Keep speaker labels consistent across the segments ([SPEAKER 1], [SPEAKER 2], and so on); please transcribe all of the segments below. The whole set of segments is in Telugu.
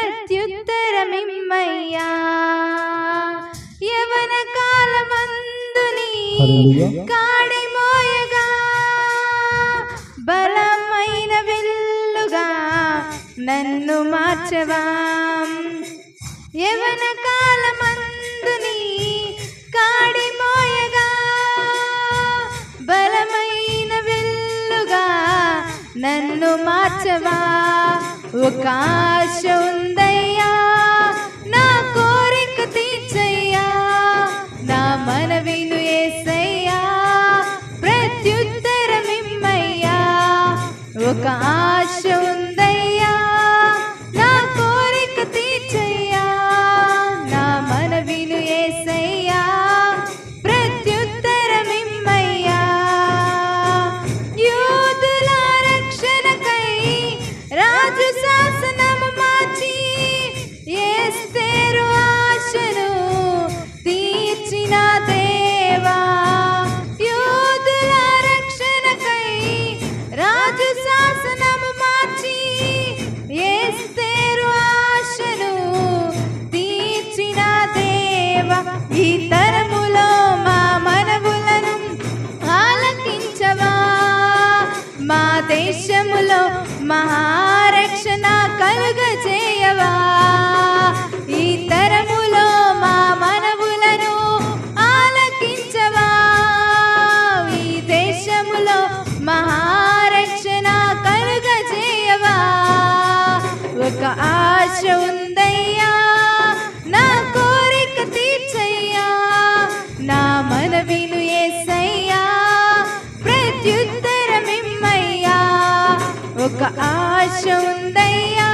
[SPEAKER 1] ప్రత్యుత్తరమిమ్మయ్యా యవన కాలమందు
[SPEAKER 2] నీ
[SPEAKER 1] కాడి మోయగా బలమైన విల్లుగా నన్ను మార్చవా యవన కాలమందు నీ కాడి మోయగా బలమైన విల్లుగా నన్ను మార్చవా ఒక ఆశ ఉందయ్యా నా కోరిక తీర్చయ్యా నా మనవిను దేశములో మహారక్షణ కలుగజేయవా? ఆశ ఉందయ్యా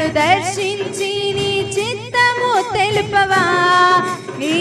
[SPEAKER 1] నన్ను దర్శించి నీ చిత్తము తెలుపవా? నీ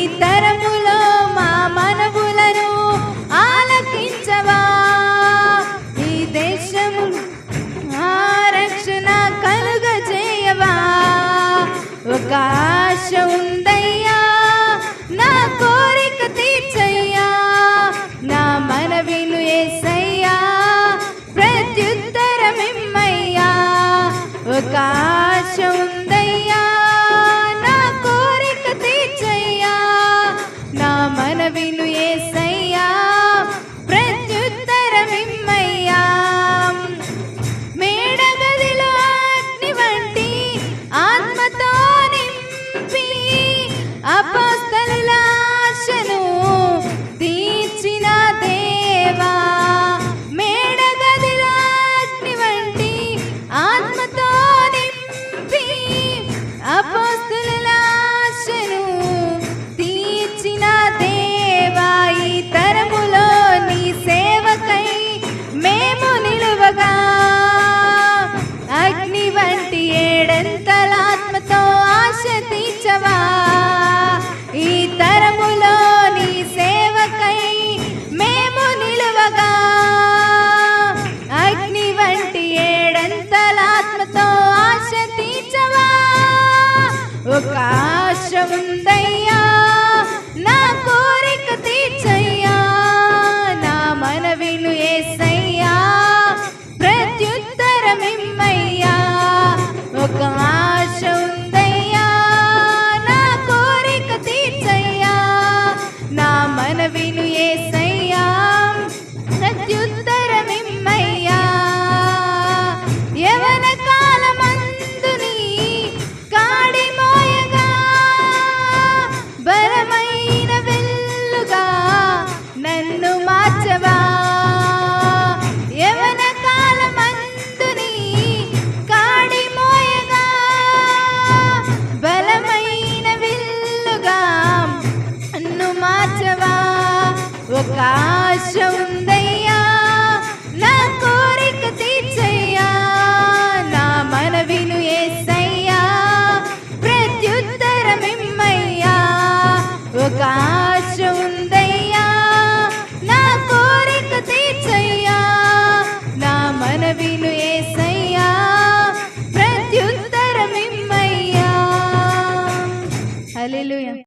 [SPEAKER 1] O não tem